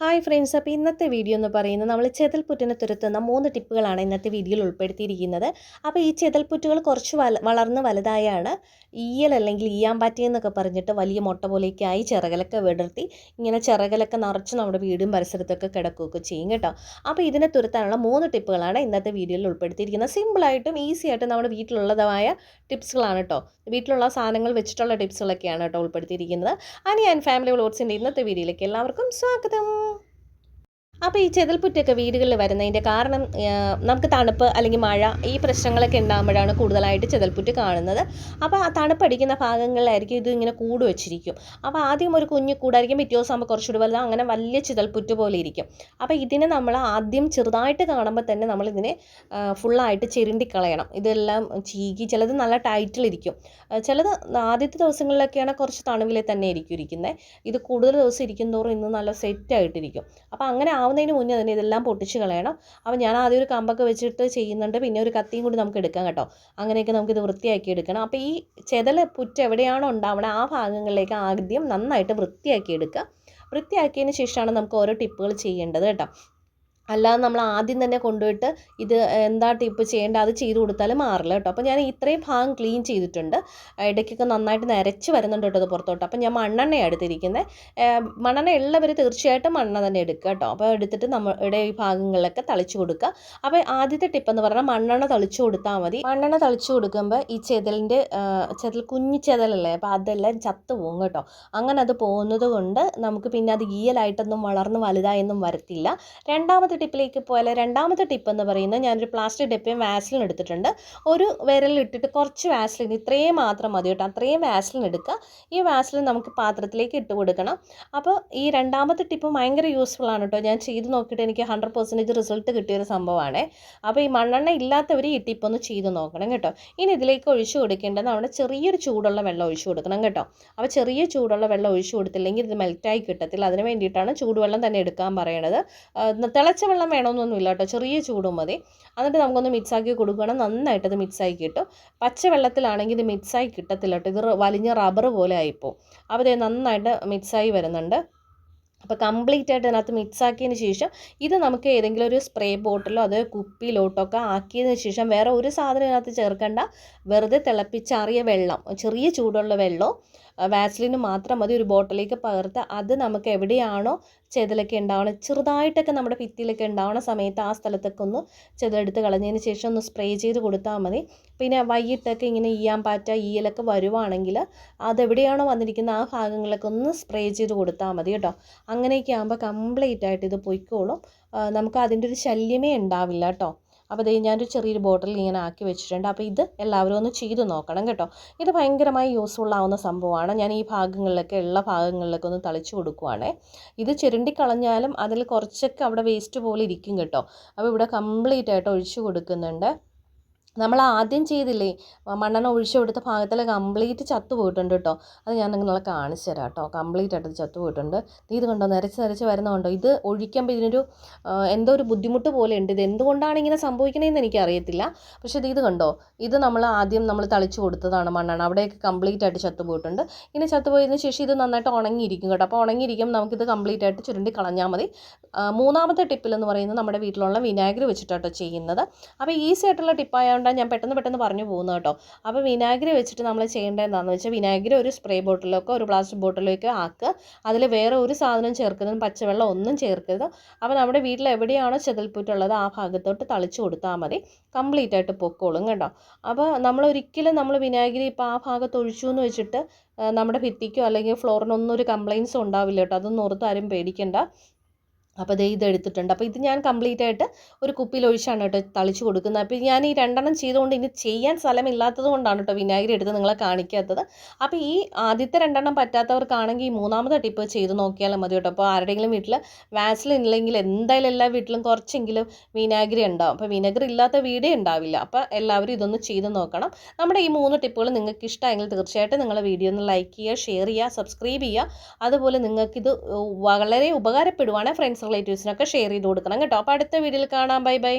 Hi friends അപ്പോൾ ഇന്നത്തെ video എന്ന് പറയുന്നത് നമ്മൾ ചെതൽപ്പുറ്റിനെ തുരത്തുന്ന മൂന്ന് ടിപ്പുകളാണ് ഇന്നത്തെ വീഡിയോയിൽ ഉൾപ്പെടുത്തിയിരിക്കുന്നത്. അപ്പോൾ ഈ ചെതൽപ്പുറ്റുകൾ കുറച്ച് വല വളർന്ന് വലുതായാണ്. ഈയൽ അല്ലെങ്കിൽ ഈയാമ്പാറ്റി എന്നൊക്കെ പറഞ്ഞിട്ട് വലിയ മുട്ട പോലെയൊക്കെ ആയി ചിറകലൊക്കെ വിടർത്തി ഇങ്ങനെ ചിറകലൊക്കെ നിറച്ച് നമ്മുടെ വീടും പരിസരത്തൊക്കെ കിടക്കുകയൊക്കെ ചെയ്യും കേട്ടോ. അപ്പോൾ ഇതിനെ തുരത്താനുള്ള മൂന്ന് ടിപ്പുകളാണ് ഇന്നത്തെ വീഡിയോയിൽ ഉൾപ്പെടുത്തിയിരിക്കുന്നത്. സിമ്പിളായിട്ടും ഈസി ആയിട്ടും നമ്മുടെ വീട്ടിലുള്ളതായ ടിപ്സുകളാണ് കേട്ടോ. വീട്ടിലുള്ള സാധനങ്ങൾ വെച്ചിട്ടുള്ള ടിപ്സുകളൊക്കെയാണ് കേട്ടോ ഉൾപ്പെടുത്തിയിരിക്കുന്നത്. അനി ആൻഡ് ഫാമിലി വ്ളോഗ്സിന്റെ ഇന്നത്തെ വീഡിയോയിലേക്ക് എല്ലാവർക്കും സ്വാഗതം. അപ്പോൾ ഈ ചെതൽപ്പുറ്റൊക്കെ വീടുകളിൽ വരുന്നതിന്റെ കാരണം നമുക്ക് തണുപ്പ് അല്ലെങ്കിൽ മഴ ഈ പ്രശ്നങ്ങളൊക്കെ ഉണ്ടാകുമ്പോഴാണ് കൂടുതലായിട്ട് ചെതൽപ്പുറ്റ് കാണുന്നത്. അപ്പോൾ ആ തണുപ്പടിക്കുന്ന ഭാഗങ്ങളിലായിരിക്കും ഇത് ഇങ്ങനെ കൂട് വെച്ചിരിക്കും. അപ്പോൾ ആദ്യം ഒരു കുഞ്ഞു കൂടായിരിക്കും പിറ്റേ ദിവസം ആകുമ്പോൾ കുറച്ചുകൂടി വലുത് അങ്ങനെ വലിയ ചിതൽപുറ്റ് പോലെ ഇരിക്കും. അപ്പോൾ ഇതിനെ നമ്മൾ ആദ്യം ചെറുതായിട്ട് കാണുമ്പോൾ തന്നെ നമ്മളിതിനെ ഫുള്ളായിട്ട് ചെരുണ്ടി കളയണം ഇതെല്ലാം ചീകി ചിലത് നല്ല ടൈറ്റിലിരിക്കും ചിലത് ആദ്യത്തെ ദിവസങ്ങളിലൊക്കെയാണ് കുറച്ച് തണുവിലെ തന്നെ ഇരിക്കും ഇരിക്കുന്നത് ഇത് കൂടുതൽ ദിവസം ഇരിക്കും തോറും ഇന്ന് നല്ല സെറ്റായിട്ടിരിക്കും അപ്പോൾ അങ്ങനെ ആവുന്നതിന് മുന്നേ തന്നെ ഇതെല്ലാം പൊട്ടിച്ച് കളയണം. അപ്പോൾ ഞാൻ ആദ്യം ഒരു കമ്പൊക്കെ വെച്ചിട്ട് ചെയ്യുന്നുണ്ട്. പിന്നെ ഒരു കത്തിയും കൂടി നമുക്ക് എടുക്കാം കേട്ടോ. അങ്ങനെയൊക്കെ നമുക്കിത് വൃത്തിയാക്കി എടുക്കണം. അപ്പോൾ ഈ ചെതൽ പുറ്റ് എവിടെയാണോ ഉണ്ടാവണം ആ ഭാഗങ്ങളിലേക്ക് ആദ്യം നന്നായിട്ട് വൃത്തിയാക്കി എടുക്കുക. വൃത്തിയാക്കിയതിന് ശേഷമാണ് നമുക്ക് ഓരോ ടിപ്പുകൾ ചെയ്യേണ്ടത് കേട്ടോ. അല്ലാതെ നമ്മൾ ആദ്യം തന്നെ കൊണ്ടുപോയിട്ട് ഇത് എന്താ ടിപ്പ് ചെയ്യേണ്ടത് അത് ചെയ്ത് കൊടുത്താൽ മാറില്ല കേട്ടോ. അപ്പോൾ ഞാൻ ഇത്രയും ഭാഗം ക്ലീൻ ചെയ്തിട്ടുണ്ട്. ഇടയ്ക്കൊക്കെ നന്നായിട്ട് നരച്ച് വരുന്നുണ്ട് കേട്ടോ അത് പുറത്തോട്ട്. അപ്പോൾ ഞാൻ മണ്ണെണ്ണയാണ് എടുത്തിരിക്കുന്നത് മണ്ണെണ്ണ ഉള്ളവർ തീർച്ചയായിട്ടും മണ്ണെണ്ണ തന്നെ എടുക്കുക കേട്ടോ. അപ്പോൾ എടുത്തിട്ട് നമ്മുടെ ഈ ഭാഗങ്ങളിലൊക്കെ തളിച്ച് കൊടുക്കുക. അപ്പോൾ ആദ്യത്തെ ടിപ്പ് എന്ന് പറഞ്ഞാൽ മണ്ണെണ്ണ തളിച്ച് കൊടുത്താൽ മതി. മണ്ണെണ്ണ തളിച്ച് കൊടുക്കുമ്പോൾ ഈ ചെതലിന്റെ ചെതൽ കുഞ്ഞു ചെതലല്ലേ? അപ്പോൾ അതെല്ലാം ചത്ത് പോകും കേട്ടോ. അങ്ങനെ അത് പോകുന്നത് കൊണ്ട് നമുക്ക് പിന്നെ അത് ഈയലായിട്ടൊന്നും വളർന്ന് വലുതായൊന്നും വരത്തില്ല. രണ്ടാമത്തെ ടിപ്പിലേക്ക് പോയാൽ രണ്ടാമത്തെ ടിപ്പ് എന്ന് പറയുന്നത് ഞാനൊരു പ്ലാസ്റ്റിക് ഡെപ്പയും വാസ്ലിൻ എടുത്തിട്ടുണ്ട്. ഒരു വിരലിട്ടിട്ട് കുറച്ച് വാസ്ലിൻ ഇത്രയും മാത്രം മതി കേട്ടോ. അത്രയും വാസ്ലിൻ എടുക്കുക. ഈ വാസ്ലിൻ നമുക്ക് പാത്രത്തിലേക്ക് ഇട്ട് കൊടുക്കണം. അപ്പോൾ ഈ രണ്ടാമത്തെ ടിപ്പ് ഭയങ്കര യൂസ്ഫുൾ ആണ് കേട്ടോ. ഞാൻ ചെയ്ത് നോക്കിയിട്ട് എനിക്ക് ഹൺഡ്രഡ് പെർസെന്റേജ് റിസൾട്ട് കിട്ടിയൊരു സംഭവമാണ്. അപ്പോൾ ഈ മണ്ണെണ്ണ ഇല്ലാത്തവർ ഈ ടിപ്പ് ഒന്ന് ചെയ്ത് നോക്കണം കേട്ടോ. ഇനി ഇതിലേക്ക് ഒഴിച്ചു കൊടുക്കേണ്ടത് നമ്മുടെ ചെറിയൊരു ചൂടുള്ള വെള്ളം ഒഴിച്ചു കൊടുക്കണം കേട്ടോ. അപ്പോൾ ചെറിയ ചൂടുള്ള വെള്ളം ഒഴിച്ചു കൊടുത്തില്ലെങ്കിൽ ഇത് മെൽറ്റായി കിട്ടത്തില്ല. അതിന് വേണ്ടിയിട്ടാണ് ചൂടുവെള്ളം തന്നെ എടുക്കാൻ പറയണത്. തിളച്ച വെള്ളം വേണമെന്നൊന്നുമില്ല കേട്ടോ. ചെറിയ ചൂടും മതി. എന്നിട്ട് നമുക്കൊന്ന് മിക്സാക്കി നന്നായിട്ട് അത് ആക്കി കിട്ടും പച്ചവെള്ളത്തിലാണെങ്കിൽ ഇത് മിക്സായി കിട്ടത്തില്ല കേട്ടോ. ഇത് വലിഞ്ഞ റബ്ബർ പോലെ ആയിപ്പോൾ അപ്പോൾ ഇത് നന്നായിട്ട് മിക്സായി വരുന്നുണ്ട്. അപ്പോൾ കംപ്ലീറ്റ് ആയിട്ട് അതിനകത്ത് മിക്സ് ആക്കിയതിന് ശേഷം ഇത് നമുക്ക് ഏതെങ്കിലും ഒരു സ്പ്രേ ബോട്ടിലോ അതോ കുപ്പിയിലോട്ടോ ഒക്കെ ആക്കിയതിന് ശേഷം വേറെ ഒരു സാധനം ഇതിനകത്ത് ചേർക്കേണ്ട. വെറുതെ തിളപ്പിച്ചാറിയ വെള്ളം ചെറിയ ചൂടുള്ള വെള്ളം വാസ്ലിന് മാത്രം മതി ഒരു ബോട്ടിലേക്ക് പകർത്ത്. അത് നമുക്ക് എവിടെയാണോ ചെതലൊക്കെ ഉണ്ടാവണം ചെറുതായിട്ടൊക്കെ നമ്മുടെ ഭിത്തിയിലൊക്കെ ഉണ്ടാവണ സമയത്ത് ആ സ്ഥലത്തൊക്കെ ഒന്ന് ചെതലെടുത്ത് കളഞ്ഞതിന് ശേഷം ഒന്ന് സ്പ്രേ ചെയ്ത് കൊടുത്താൽ മതി. പിന്നെ വൈകിട്ടൊക്കെ ഇങ്ങനെ ഈയാൻ പാറ്റ ഈയലൊക്കെ വരുവാണെങ്കിൽ അതെവിടെയാണോ വന്നിരിക്കുന്ന ആ ഭാഗങ്ങളൊക്കെ ഒന്ന് സ്പ്രേ ചെയ്ത് കൊടുത്താൽ മതി കേട്ടോ. അങ്ങനെയൊക്കെ ആകുമ്പോൾ കംപ്ലീറ്റ് ആയിട്ട് ഇത് പൊയ്ക്കോളും. നമുക്ക് അതിന്റെ ഒരു ശല്യമേ ഉണ്ടാവില്ല കേട്ടോ. അപ്പോൾ ഇത് ഞാനൊരു ചെറിയൊരു ബോട്ടിൽ ഇങ്ങനെ ആക്കി വെച്ചിട്ടുണ്ട്. അപ്പോൾ ഇത് എല്ലാവരും ഒന്ന് ചെയ്തു നോക്കണം കേട്ടോ. ഇത് ഭയങ്കരമായി യൂസ്ഫുൾ ആവുന്ന സംഭവമാണ്. ഞാൻ ഈ ഭാഗങ്ങളിലൊക്കെ ഉള്ള ഭാഗങ്ങളിലൊക്കെ ഒന്ന് തളിച്ചു കൊടുക്കുവാണേ. ഇത് ചുരുണ്ടി കളഞ്ഞാലും അതിൽ കുറച്ചൊക്കെ അവിടെ വേസ്റ്റ് പോലെ ഇരിക്കും കേട്ടോ. അപ്പോൾ ഇവിടെ കംപ്ലീറ്റ് ആയിട്ട് ഒഴിച്ചു കൊടുക്കുന്നുണ്ട്. നമ്മൾ ആദ്യം ചെയ്തില്ലേ മണ്ണെണ്ണ ഒഴിച്ചു കൊടുത്ത ഭാഗത്തിൽ കംപ്ലീറ്റ് ചത്തു പോയിട്ടുണ്ട് കേട്ടോ. അത് ഞാൻ നിങ്ങളെ കാണിച്ചു തരാം കേട്ടോ. കംപ്ലീറ്റ് ആയിട്ട് ചത്തു പോയിട്ടുണ്ട്. ഇത് കണ്ടോ നിരച്ച് നിരച്ച് വരുന്നതുകൊണ്ടോ ഇത് ഒഴിക്കുമ്പോൾ ഇതിനൊരു എന്തോ ഒരു ബുദ്ധിമുട്ട് പോലെ ഉണ്ട്. ഇത് എന്തുകൊണ്ടാണ് ഇങ്ങനെ സംഭവിക്കണതെന്ന് എനിക്ക് അറിയത്തില്ല പക്ഷേ ഇത് ഇത് കണ്ടോ? ഇത് നമ്മൾ ആദ്യം നമ്മൾ തളിച്ചു കൊടുത്തതാണ് മണ്ണെണ്ണ. അവിടെയൊക്കെ കംപ്ലീറ്റ് ആയിട്ട് ചത്തു പോയിട്ടുണ്ട്. ഇങ്ങനെ ചത്തു പോയതിന് ശേഷം ഇത് നന്നായിട്ട് ഉണങ്ങിയിരിക്കും കേട്ടോ. അപ്പോൾ ഉണങ്ങിയിരിക്കും നമുക്കിത് കംപ്ലീറ്റ് ആയിട്ട് ചുരുണ്ടി കളഞ്ഞാൽ മതി. മൂന്നാമത്തെ ടിപ്പിൽ എന്ന് പറയുന്നത് നമ്മുടെ വീട്ടിലുള്ള വിനാഗിരി വെച്ചിട്ടാട്ടോ ചെയ്യുന്നത്. അപ്പോൾ ഈസി ആയിട്ടുള്ള ടിപ്പായതുകൊണ്ട് അതുകൊണ്ടാണ് ഞാൻ പെട്ടെന്ന് പെട്ടെന്ന് പറഞ്ഞു പോകുന്നത് കേട്ടോ. അപ്പോൾ വിനാഗിരി വെച്ചിട്ട് നമ്മൾ ചെയ്യേണ്ടത് എന്താണെന്ന് വെച്ചാൽ വിനാഗിരി ഒരു സ്പ്രേ ബോട്ടിലൊക്കെ ഒരു പ്ലാസ്റ്റിക് ബോട്ടിലൊക്കെ ആക്കുക. അതിൽ വേറെ ഒരു സാധനം ചേർക്കുന്നതും പച്ചവെള്ളം ഒന്നും ചേർക്കരുത്. അപ്പോൾ നമ്മുടെ വീട്ടിൽ എവിടെയാണോ ചെതൽപ്പുറ്റുള്ളത് ആ ഭാഗത്തോട്ട് തളിച്ചു കൊടുത്താൽ മതി. കംപ്ലീറ്റ് ആയിട്ട് പൊക്കോളും കേട്ടോ. അപ്പോൾ നമ്മൾ ഒരിക്കലും നമ്മൾ വിനാഗിരി ഇപ്പോൾ ആ ഭാഗത്ത് ഒഴിച്ചു എന്ന് വെച്ചിട്ട് നമ്മുടെ ഭിത്തിക്കോ അല്ലെങ്കിൽ ഫ്ലോറിനൊന്നും ഒരു കംപ്ലയിൻസും ഉണ്ടാവില്ല കേട്ടോ. അതൊന്നും ഓർത്ത് ആരും പേടിക്കണ്ട. അപ്പോൾ ദേ ഇതെടുത്തിട്ടുണ്ട് അപ്പോൾ ഇത് ഞാൻ കംപ്ലീറ്റ് ആയിട്ട് ഒരു കുപ്പിയിൽ ഒഴിച്ചാണ് കേട്ടോ തളിച്ച് കൊടുക്കുന്നത്. അപ്പോൾ ഞാൻ ഈ രണ്ടെണ്ണം ചെയ്തുകൊണ്ട് ഇനി ചെയ്യാൻ സ്ഥലമില്ലാത്തത് കൊണ്ടാണ് കേട്ടോ വിനാഗിരി എടുത്ത് നിങ്ങളെ കാണിക്കാത്തത്. അപ്പോൾ ഈ ആദ്യത്തെ രണ്ടെണ്ണം പറ്റാത്തവർക്കാണെങ്കിൽ ഈ മൂന്നാമത്തെ ടിപ്പ് ചെയ്ത് നോക്കിയാലും മതി കേട്ടോ. അപ്പോൾ ആരുടെയെങ്കിലും വീട്ടിൽ വാസലിൻ ഇല്ലെങ്കിൽ എന്തായാലും എല്ലാ വീട്ടിലും കുറച്ചെങ്കിലും വിനാഗിരി ഉണ്ടാവും. അപ്പോൾ വിനാഗിരി ഇല്ലാത്ത വീടേ ഉണ്ടാവില്ല. അപ്പോൾ എല്ലാവരും ഇതൊന്ന് ചെയ്ത് നോക്കണം. നമ്മുടെ ഈ മൂന്ന് ടിപ്പുകൾ നിങ്ങൾക്ക് ഇഷ്ടമെങ്കിൽ തീർച്ചയായിട്ടും നിങ്ങളെ വീഡിയോ ഒന്ന് ലൈക്ക് ചെയ്യുക ഷെയർ ചെയ്യുക സബ്സ്ക്രൈബ് ചെയ്യുക. അതുപോലെ നിങ്ങൾക്കിത് വളരെ ഉപകാരപ്പെടുവാണ് ഫ്രണ്ട്സ്. റിലേറ്റീവ്സിനൊക്കെ ഷെയർ ചെയ്ത് കൊടുക്കണം കേട്ടോ. അപ്പോൾ അടുത്ത വീഡിയോയിൽ കാണാം. Bye bye